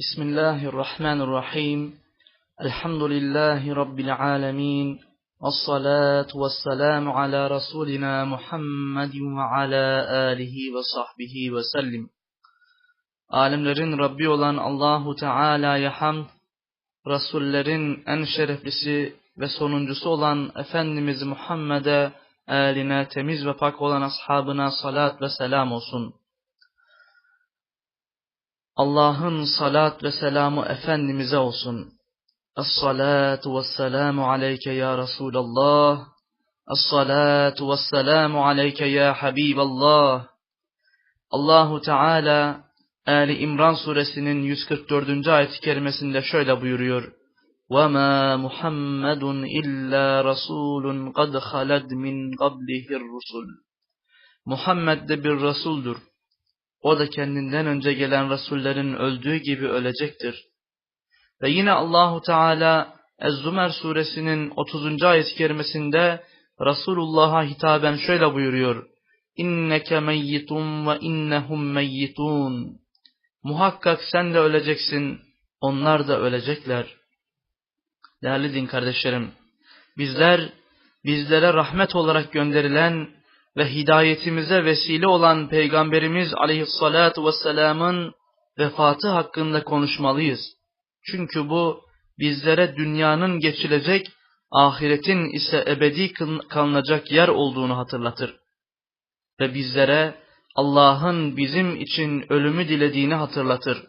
بسم الله الرحمن الرحيم الحمد لله رب العالمين والصلاة والسلام على رسولنا محمد وعلى آله وصحبه وسلم Alemlerin Rabbi olan Allahu Teala'ya hamd, Resullerin en şereflisi ve sonuncusu olan Efendimiz Muhammed'e, eline temiz ve pak olan ashabına salat ve selam olsun. Allah'ın salat ve selamı Efendimiz'e olsun. Es-salatu ve selamu aleyke ya Resulallah. Es-salatu ve selamu aleyke ya Habiballah. Allahu Teala Ali İmran suresinin 144. ayet-i kerimesinde şöyle buyuruyor. وَمَا مُحَمَّدٌ إِلَّا رَسُولٌ قَدْ خَلَدْ مِنْ قَبْلِهِ الرُّسُلُ Muhammed de bir Resuldur. O da kendinden önce gelen Resullerin öldüğü gibi ölecektir. Ve yine Allahu Teala Ez-Zümer suresinin 30. ayet-i kerimesinde Resulullah'a hitaben şöyle buyuruyor. İnneke meyyitun ve innehum meyyitun. Muhakkak sen de öleceksin, onlar da ölecekler. Değerli din kardeşlerim, bizler, bizlere rahmet olarak gönderilen ve hidayetimize vesile olan Peygamberimiz aleyhissalatu vesselamın vefatı hakkında konuşmalıyız. Çünkü bu bizlere dünyanın geçilecek, ahiretin ise ebedi kalınacak yer olduğunu hatırlatır. Ve bizlere Allah'ın bizim için ölümü dilediğini hatırlatır.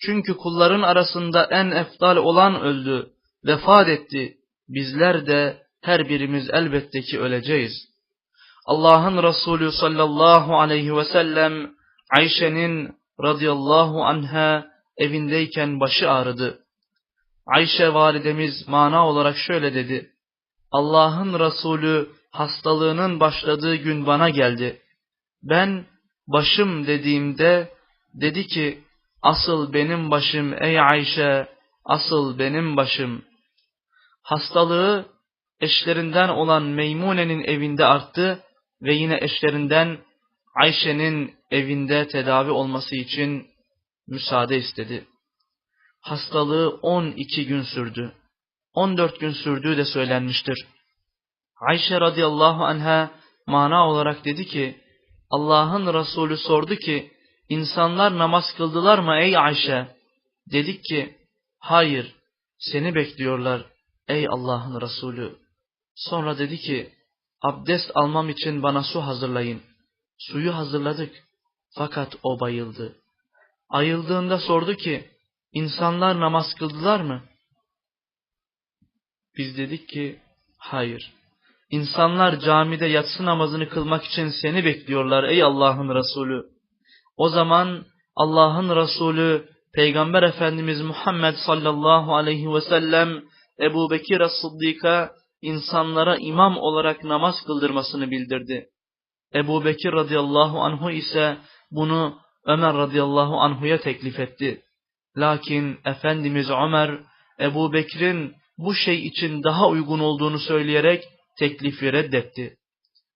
Çünkü kulların arasında en eftal olan öldü, vefat etti. Bizler de her birimiz elbette ki öleceğiz. Allah'ın Resulü sallallahu aleyhi ve sellem Ayşe'nin radıyallahu anha evindeyken başı ağrıdı. Ayşe validemiz mana olarak şöyle dedi. Allah'ın Resulü hastalığının başladığı gün bana geldi. Ben başım dediğimde dedi ki asıl benim başım ey Ayşe asıl benim başım. Hastalığı eşlerinden olan Meymune'nin evinde arttı ve yine eşlerinden Ayşe'nin evinde tedavi olması için müsaade istedi. Hastalığı 12 gün sürdü. 14 gün sürdüğü de söylenmiştir. Ayşe radıyallahu anha mana olarak dedi ki, Allah'ın Resulü sordu ki, insanlar namaz kıldılar mı ey Ayşe? Dedik ki, hayır, seni bekliyorlar ey Allah'ın Resulü. Sonra dedi ki, abdest almam için bana su hazırlayın. Suyu hazırladık, fakat o bayıldı. Ayıldığında sordu ki, insanlar namaz kıldılar mı? Biz dedik ki, hayır. İnsanlar camide yatsı namazını kılmak için seni bekliyorlar ey Allah'ın Resulü. O zaman Allah'ın Resulü Peygamber Efendimiz Muhammed sallallahu aleyhi ve sellem Ebu Bekir As-Sıddik'a insanlara imam olarak namaz kıldırmasını bildirdi. Ebu Bekir radıyallahu anhu ise bunu Ömer radıyallahu anhuya teklif etti. Lakin Efendimiz Ömer, Ebu Bekir'in bu şey için daha uygun olduğunu söyleyerek teklifi reddetti.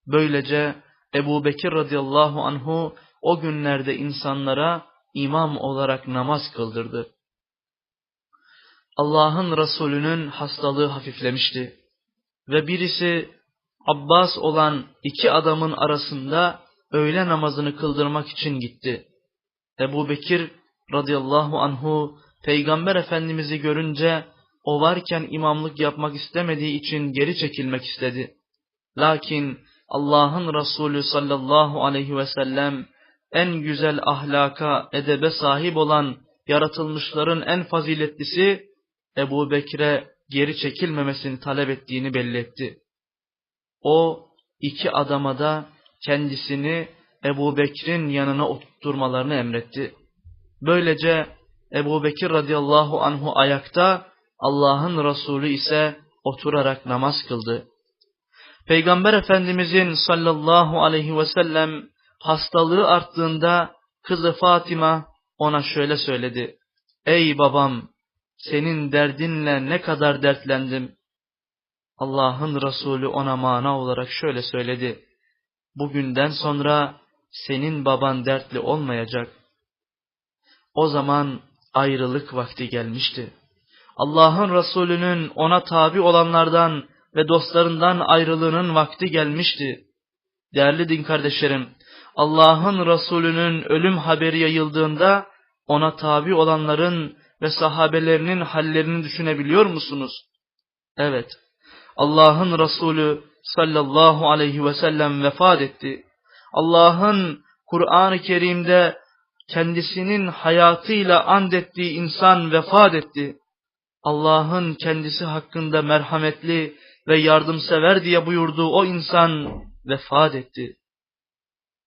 Böylece Ebu Bekir radıyallahu anhu o günlerde insanlara imam olarak namaz kıldırdı. Allah'ın Resulü'nün hastalığı hafiflemişti. Ve birisi Abbas olan iki adamın arasında öğle namazını kıldırmak için gitti. Ebu Bekir radıyallahu anhu Peygamber Efendimiz'i görünce o varken imamlık yapmak istemediği için geri çekilmek istedi. Lakin Allah'ın Resulü sallallahu aleyhi ve sellem en güzel ahlaka, edebe sahip olan yaratılmışların en faziletlisi Ebu Bekir'e geri çekilmemesini talep ettiğini belli etti. O iki adama da kendisini Ebu Bekir'in yanına oturtturmalarını emretti. Böylece Ebu Bekir radıyallahu anhu ayakta, Allah'ın Resulü ise oturarak namaz kıldı. Peygamber Efendimizin sallallahu aleyhi ve sellem hastalığı arttığında kızı Fatima ona şöyle söyledi. Ey babam senin derdinle ne kadar dertlendim. Allah'ın Resulü ona mana olarak şöyle söyledi. Bugünden sonra senin baban dertli olmayacak. O zaman ayrılık vakti gelmişti. Allah'ın Resulü'nün ona tabi olanlardan ve dostlarından ayrılığının vakti gelmişti. Değerli din kardeşlerim, Allah'ın Resulü'nün ölüm haberi yayıldığında ona tabi olanların ve sahabelerinin hallerini düşünebiliyor musunuz? Evet, Allah'ın Resulü sallallahu aleyhi ve sellem vefat etti. Allah'ın Kur'an-ı Kerim'de kendisinin hayatıyla andettiği insan vefat etti. Allah'ın kendisi hakkında merhametli ve yardımsever diye buyurduğu o insan vefat etti.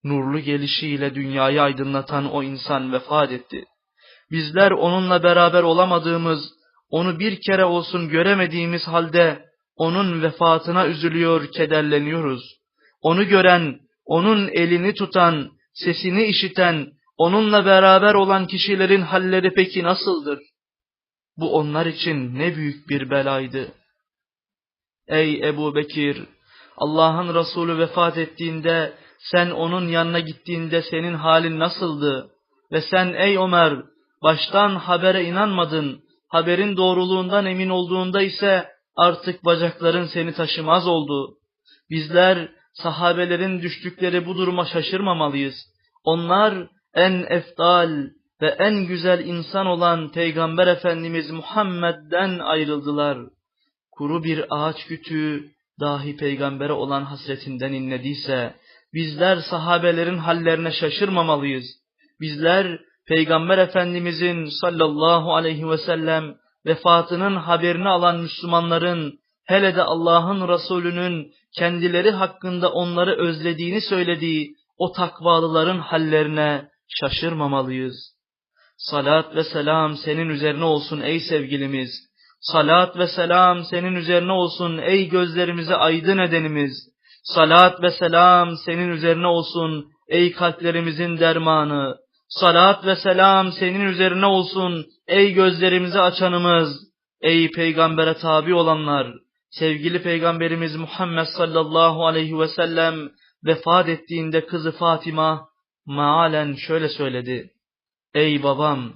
Nurlu gelişiyle dünyayı aydınlatan o insan vefat etti. Bizler onunla beraber olamadığımız, onu bir kere olsun göremediğimiz halde onun vefatına üzülüyor, kederleniyoruz. Onu gören, onun elini tutan, sesini işiten, onunla beraber olan kişilerin halleri peki nasıldır? Bu onlar için ne büyük bir belaydı. Ey Ebu Bekir! Allah'ın Resulü vefat ettiğinde, sen onun yanına gittiğinde senin halin nasıldı? Ve sen ey Ömer, baştan habere inanmadın, haberin doğruluğundan emin olduğunda ise artık bacakların seni taşımaz oldu. Bizler sahabelerin düştükleri bu duruma şaşırmamalıyız. Onlar en efdal ve en güzel insan olan Peygamber Efendimiz Muhammed'den ayrıldılar. Kuru bir ağaç kütüğü dahi peygambere olan hasretinden inlediyse, bizler sahabelerin hallerine şaşırmamalıyız. Bizler Peygamber Efendimizin sallallahu aleyhi ve sellem vefatının haberini alan Müslümanların, hele de Allah'ın Resulü'nün kendileri hakkında onları özlediğini söylediği o takvalıların hallerine şaşırmamalıyız. Salat ve selam senin üzerine olsun ey sevgilimiz. Salat ve selam senin üzerine olsun ey gözlerimizi aydın edenimiz. Salat ve selam senin üzerine olsun ey kalplerimizin dermanı. Salat ve selam senin üzerine olsun ey gözlerimizi açanımız. Ey peygambere tabi olanlar. Sevgili peygamberimiz Muhammed sallallahu aleyhi ve sellem vefat ettiğinde kızı Fatima maalen şöyle söyledi. Ey babam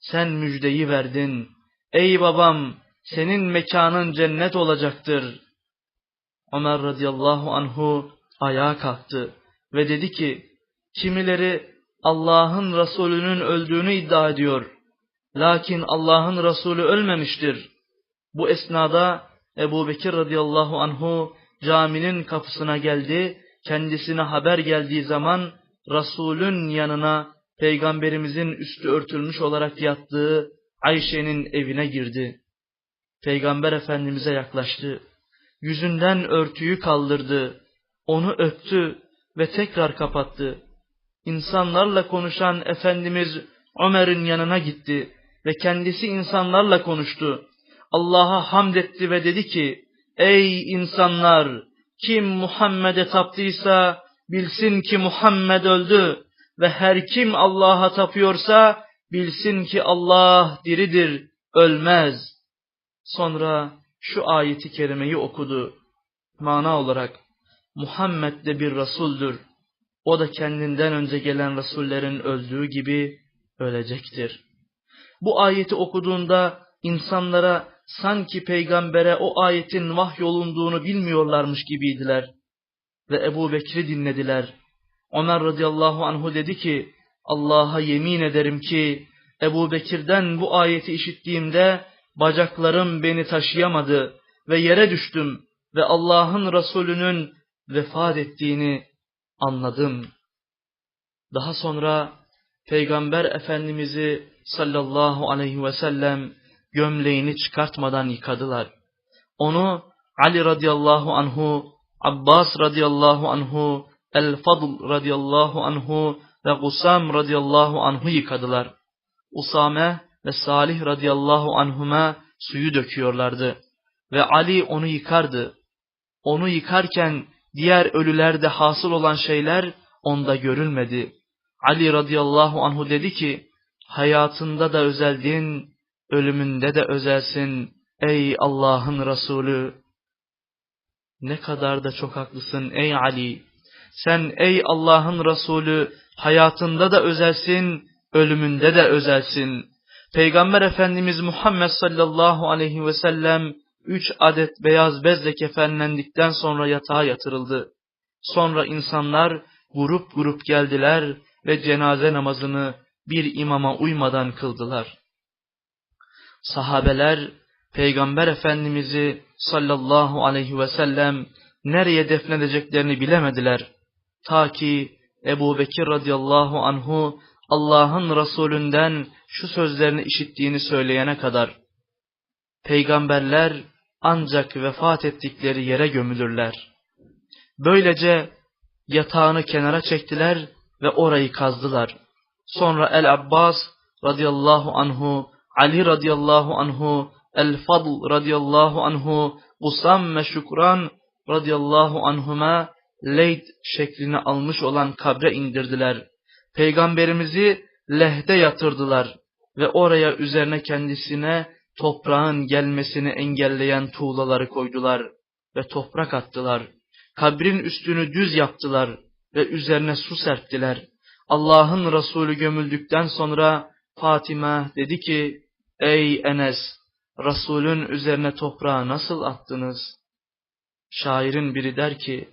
sen müjdeyi verdin. Ey babam senin mekanın cennet olacaktır. Ömer radıyallahu anhu ayağa kalktı ve dedi ki kimileri Allah'ın Resulü'nün öldüğünü iddia ediyor. Lakin Allah'ın Resulü ölmemiştir. Bu esnada Ebu Bekir radıyallahu anhu caminin kapısına geldi. Kendisine haber geldiği zaman Resulün yanına Peygamberimizin üstü örtülmüş olarak yattığı Ayşe'nin evine girdi. Peygamber Efendimiz'e yaklaştı. Yüzünden örtüyü kaldırdı. Onu öptü ve tekrar kapattı. İnsanlarla konuşan Efendimiz Ömer'in yanına gitti ve kendisi insanlarla konuştu. Allah'a hamd etti ve dedi ki, Ey insanlar! Kim Muhammed'e taptıysa bilsin ki Muhammed öldü ve her kim Allah'a tapıyorsa bilsin ki Allah diridir, ölmez. Sonra şu ayeti kerimeyi okudu. Mana olarak Muhammed de bir Resuldür. O da kendinden önce gelen Resullerin öldüğü gibi ölecektir. Bu ayeti okuduğunda insanlara sanki peygambere o ayetin vahyolunduğunu bilmiyorlarmış gibiydiler. Ve Ebu Bekir'i dinlediler. Ömer radıyallahu anhu dedi ki, Allah'a yemin ederim ki, Ebu Bekir'den bu ayeti işittiğimde, bacaklarım beni taşıyamadı ve yere düştüm ve Allah'ın Resulü'nün vefat ettiğini anladım. Daha sonra Peygamber Efendimiz'i sallallahu aleyhi ve sellem gömleğini çıkartmadan yıkadılar. Onu Ali radıyallahu anhu, Abbas radıyallahu anhu, El-Fadl radıyallahu anhu ve Gusam radıyallahu anhu yıkadılar. Usame ve Salih radıyallahu anhuma suyu döküyorlardı ve Ali onu yıkardı. Onu yıkarken diğer ölülerde hasıl olan şeyler onda görülmedi. Ali radıyallahu anhu dedi ki, hayatında da özeldin, ölümünde de özelsin ey Allah'ın Resulü. Ne kadar da çok haklısın ey Ali. Sen ey Allah'ın Resulü hayatında da özelsin, ölümünde de özelsin. Peygamber Efendimiz Muhammed sallallahu aleyhi ve sellem üç adet beyaz bezle kefenlendikten sonra yatağa yatırıldı. Sonra insanlar grup grup geldiler ve cenaze namazını bir imama uymadan kıldılar. Sahabeler Peygamber Efendimiz'i sallallahu aleyhi ve sellem nereye defnedeceklerini bilemediler. Ta ki Ebu Bekir radıyallahu anhu Allah'ın Resulünden şu sözlerini işittiğini söyleyene kadar. Peygamberler ancak vefat ettikleri yere gömülürler. Böylece yatağını kenara çektiler ve orayı kazdılar. Sonra El-Abbas radıyallahu anhu, Ali radıyallahu anhu, El-Fadl radıyallahu anhu, Usam ve Şükran radıyallahu anhuma Leyd şeklini almış olan kabre indirdiler. Peygamberimizi lehde yatırdılar ve oraya üzerine kendisine toprağın gelmesini engelleyen tuğlaları koydular ve toprak attılar. Kabrin üstünü düz yaptılar ve üzerine su serptiler. Allah'ın Resulü gömüldükten sonra Fatima dedi ki, Ey Enes, Resulün üzerine toprağı nasıl attınız? Şairin biri der ki,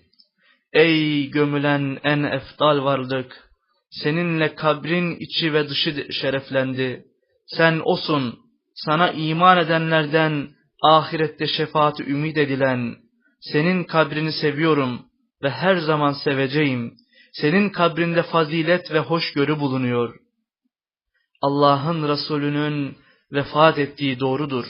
Ey gömülen en efdal varlık, seninle kabrin içi ve dışı şereflendi. Sen osun, sana iman edenlerden ahirette şefaati ümit edilen, senin kabrini seviyorum ve her zaman seveceğim. Senin kabrinde fazilet ve hoşgörü bulunuyor. Allah'ın Resulü'nün vefat ettiği doğrudur.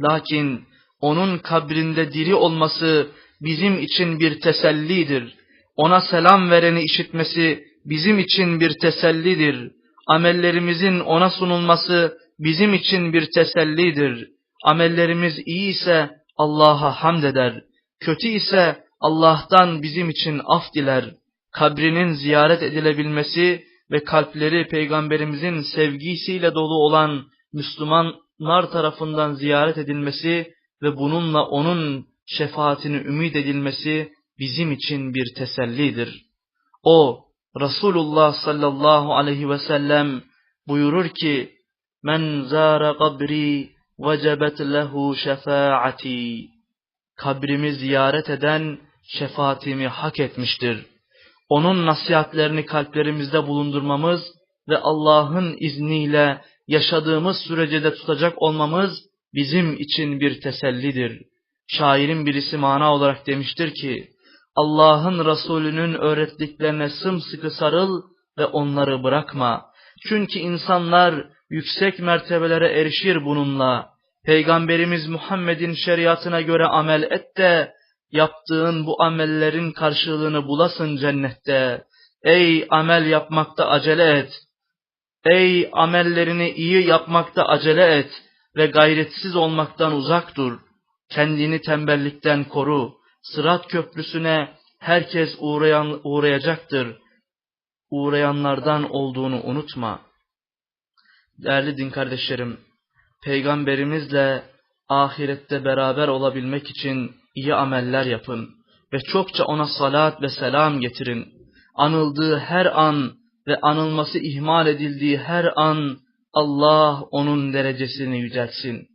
Lakin onun kabrinde diri olması bizim için bir tesellidir. Ona selam vereni işitmesi bizim için bir tesellidir. Amellerimizin ona sunulması bizim için bir tesellidir. Amellerimiz iyi ise Allah'a hamd eder. Kötü ise Allah'tan bizim için af diler. Kabrinin ziyaret edilebilmesi ve kalpleri peygamberimizin sevgisiyle dolu olan Müslümanlar tarafından ziyaret edilmesi ve bununla onun şefaatini ümit edilmesi bizim için bir tesellidir. O, Resulullah sallallahu aleyhi ve sellem buyurur ki, Men zâre kabri vecebet lehu şefaati. Kabrimi ziyaret eden şefaatimi hak etmiştir. Onun nasihatlerini kalplerimizde bulundurmamız ve Allah'ın izniyle yaşadığımız sürece de tutacak olmamız bizim için bir tesellidir. Şairin birisi mana olarak demiştir ki, Allah'ın Resulünün öğrettiklerine sımsıkı sarıl ve onları bırakma. Çünkü insanlar yüksek mertebelere erişir bununla. Peygamberimiz Muhammed'in şeriatına göre amel et de, yaptığın bu amellerin karşılığını bulasın cennette. Ey amel yapmakta acele et. Ey amellerini iyi yapmakta acele et ve gayretsiz olmaktan uzak dur. Kendini tembellikten koru. Sırat köprüsüne herkes uğrayan, uğrayacaktır. Uğrayanlardan olduğunu unutma. Değerli din kardeşlerim, Peygamberimizle ahirette beraber olabilmek için iyi ameller yapın ve çokça ona salat ve selam getirin. Anıldığı her an ve anılması ihmal edildiği her an Allah onun derecesini yüceltsin.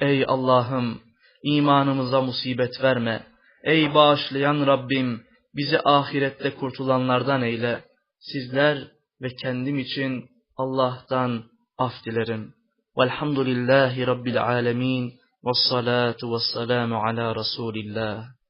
Ey Allah'ım imanımıza musibet verme. Ey bağışlayan Rabbim bizi ahirette kurtulanlardan eyle. Sizler ve kendim için Allah'tan af dilerim. Velhamdülillahi Rabbil alemin. Vessalatu vesselamu ala Resulillah.